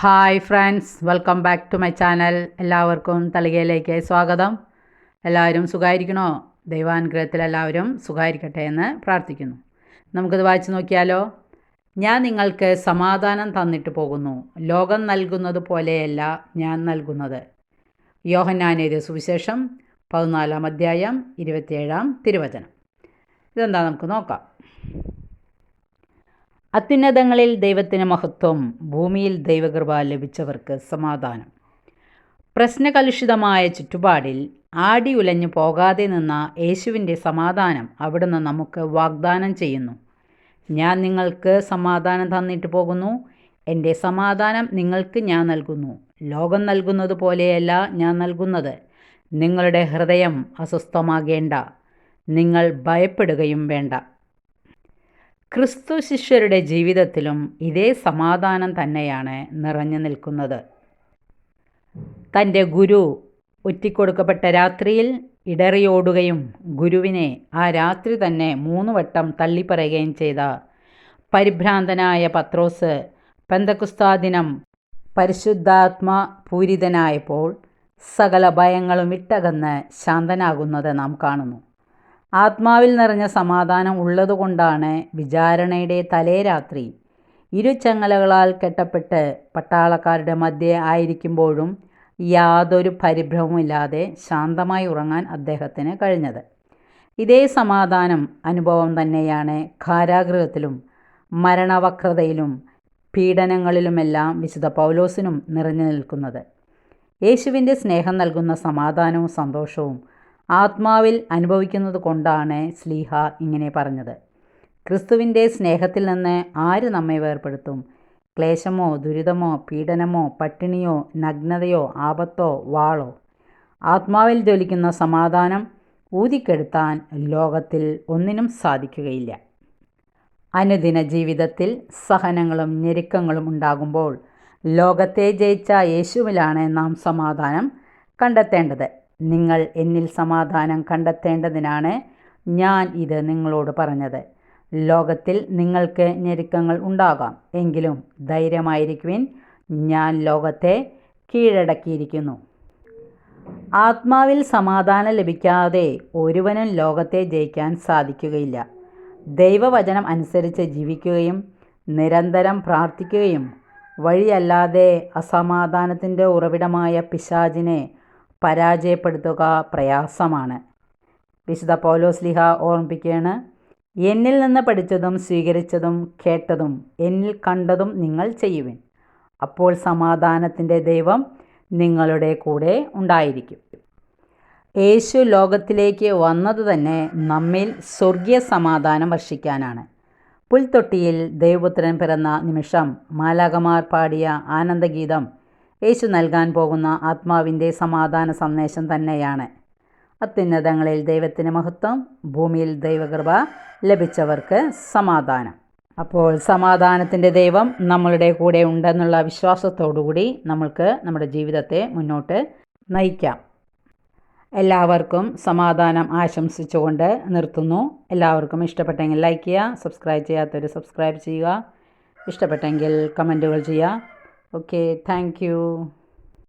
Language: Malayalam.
Hi friends welcome back to my channel എല്ലാവർക്കും തളികയിലേക്ക് സ്വാഗതം. എല്ലാവരും സുഖമായിരിക്കണോ ദൈവാനുഗ്രഹത്തിൽ എല്ലാവരും സുഖമായിരിക്കട്ടെ എന്ന് പ്രാർത്ഥിക്കുന്നു. നമുക്കിത് വായിച്ചു നോക്കിയാലോ? ഞാൻ നിങ്ങൾക്ക് സമാധാനം തന്നിട്ട് പോകുന്നു. ലോകം നൽകുന്നത് പോലെയല്ല ഞാൻ നൽകുന്നത്. യോഹന്നാനേത് സുവിശേഷം പതിനാലാം അധ്യായം ഇരുപത്തിയേഴാം തിരുവചനം. ഇതെന്താ നമുക്ക് നോക്കാം. അത്യുന്നതങ്ങളിൽ ദൈവത്തിന് മഹത്വം ഭൂമിയിൽ ദൈവകൃപ ലഭിച്ചവർക്ക് സമാധാനം. പ്രശ്നകലുഷിതമായ ചുറ്റുപാടിൽ ആടി ഉലഞ്ഞു പോകാതെ നിന്ന യേശുവിന്റെ സമാധാനം അവിടുന്ന് നമുക്ക് വാഗ്ദാനം ചെയ്യുന്നു. ഞാൻ നിങ്ങൾക്ക് സമാധാനം തന്നിട്ട് പോകുന്നു. എന്റെ സമാധാനം നിങ്ങൾക്ക് ഞാൻ നൽകുന്നു. ലോകം നൽകുന്നത് പോലെയല്ല ഞാൻ നൽകുന്നത്. നിങ്ങളുടെ ഹൃദയം അസ്വസ്ഥമാകേണ്ട. നിങ്ങൾ ഭയപ്പെടുകയും വേണ്ട. ക്രിസ്തു ശിഷ്യരുടെ ജീവിതത്തിലും ഇതേ സമാധാനം തന്നെയാണ് നിറഞ്ഞു നിൽക്കുന്നത്. തന്റെ ഗുരു ഒറ്റിക്കൊടുക്കപ്പെട്ട രാത്രിയിൽ ഇടറിയോടുകയും ഗുരുവിനെ ആ രാത്രി തന്നെ മൂന്ന് വട്ടം തള്ളിപ്പറയുകയും ചെയ്ത പരിഭ്രാന്തനായ പത്രോസ് പെന്തക്കുസ്താ ദിനം പരിശുദ്ധാത്മ പൂരിതനായപ്പോൾ സകല ഭയങ്ങളും ഇട്ടകന്ന് ശാന്തനാകുന്നത് നാം കാണുന്നു. ആത്മാവിൽ നിറഞ്ഞ സമാധാനം ഉള്ളതുകൊണ്ടാണ് വിചാരണയുടെ തലേ രാത്രി. ഇരുചങ്ങലകളാൽ കെട്ടപ്പെട്ട് പട്ടാളക്കാരുടെ മധ്യേ ആയിരിക്കുമ്പോഴും യാതൊരു പരിഭ്രമവുമില്ലാതെ ശാന്തമായി ഉറങ്ങാൻ അദ്ദേഹത്തിന് കഴിഞ്ഞത്. ഇതേ സമാധാനം അനുഭവം തന്നെയാണ് കാരാഗൃഹത്തിലും മരണവക്രതയിലും പീഡനങ്ങളിലുമെല്ലാം വിശുദ്ധ പൗലോസിനും നിറഞ്ഞു നിൽക്കുന്നത്. യേശുവിന്റെ സ്നേഹം നൽകുന്ന സമാധാനവും സന്തോഷവും ആത്മാവിൽ അനുഭവിക്കുന്നത് കൊണ്ടാണ് സ്ലീഹ ഇങ്ങനെ പറഞ്ഞത്. ക്രിസ്തുവിന്റെ സ്നേഹത്തിൽ നിന്ന് ആര് നമ്മെ വേർപ്പെടുത്തും? ക്ലേശമോ ദുരിതമോ പീഡനമോ പട്ടിണിയോ നഗ്നതയോ ആപത്തോ വാളോ? ആത്മാവിൽ ജ്വലിക്കുന്ന സമാധാനം ഊതിക്കെടുത്താൻ ലോകത്തിൽ ഒന്നിനും സാധിക്കുകയില്ല. അനുദിന ജീവിതത്തിൽ സഹനങ്ങളും ഞെരുക്കങ്ങളും ഉണ്ടാകുമ്പോൾ ലോകത്തെ ജയിച്ച യേശുവിലാണ് നാം സമാധാനം കണ്ടെത്തേണ്ടത്. നിങ്ങൾ എന്നിൽ സമാധാനം കണ്ടെത്തേണ്ടതിനാണ് ഞാൻ ഇത് നിങ്ങളോട് പറഞ്ഞത്. ലോകത്തിൽ നിങ്ങൾക്ക് ഞെരുക്കങ്ങൾ ഉണ്ടാകാം. എങ്കിലും ധൈര്യമായിരിക്കുവിൻ. ഞാൻ ലോകത്തെ കീഴടക്കിയിരിക്കുന്നു. ആത്മാവിൽ സമാധാനം ലഭിക്കാതെ ഒരുവനും ലോകത്തെ ജയിക്കാൻ സാധിക്കുകയില്ല. ദൈവവചനം അനുസരിച്ച് ജീവിക്കുകയും നിരന്തരം പ്രാർത്ഥിക്കുകയും വഴിയല്ലാതെ അസമാധാനത്തിന്റെ ഉറവിടമായ പിശാചിനെ പരാജയപ്പെടുത്തുക പ്രയാസമാണ്. വിശുദ്ധ പൗലോസ് പൗലോസ്ലിഹ ഓർമ്മിപ്പിക്കുകയാണ് എന്നിൽ നിന്ന് പഠിച്ചതും സ്വീകരിച്ചതും കേട്ടതും എന്നിൽ കണ്ടതും നിങ്ങൾ ചെയ്യുവിൻ. അപ്പോൾ സമാധാനത്തിന്റെ ദൈവം നിങ്ങളുടെ കൂടെ ഉണ്ടായിരിക്കും. യേശു ലോകത്തിലേക്ക് വന്നത് തന്നെ നമ്മിൽ സ്വർഗീയ സമാധാനം വർഷിക്കാനാണ്. പുൽത്തൊട്ടിയിൽ ദൈവപുത്രൻ പിറന്ന നിമിഷം മാലാകമാർ പാടിയ ആനന്ദഗീതം യേശു നൽകാൻ പോകുന്ന ആത്മാവിന്റെ സമാധാന സന്ദേശം തന്നെയാണ്. അത്യുന്നതങ്ങളിൽ ദൈവത്തിന് മഹത്വം ഭൂമിയിൽ ദൈവകൃപ ലഭിച്ചവർക്ക് സമാധാനം. അപ്പോൾ സമാധാനത്തിന്റെ ദൈവം നമ്മളുടെ കൂടെ ഉണ്ടെന്നുള്ള വിശ്വാസത്തോടുകൂടി നമ്മൾക്ക് നമ്മുടെ ജീവിതത്തെ മുന്നോട്ട് നയിക്കാം. എല്ലാവർക്കും സമാധാനം ആശംസിച്ചുകൊണ്ട് നിർത്തുന്നു. എല്ലാവർക്കും ഇഷ്ടപ്പെട്ടെങ്കിൽ ലൈക്ക് ചെയ്യുക സബ്സ്ക്രൈബ് ചെയ്യാത്തവർ സബ്സ്ക്രൈബ് ചെയ്യുക. ഇഷ്ടപ്പെട്ടെങ്കിൽ കമന്റുകൾ ചെയ്യുക. Okay, thank you.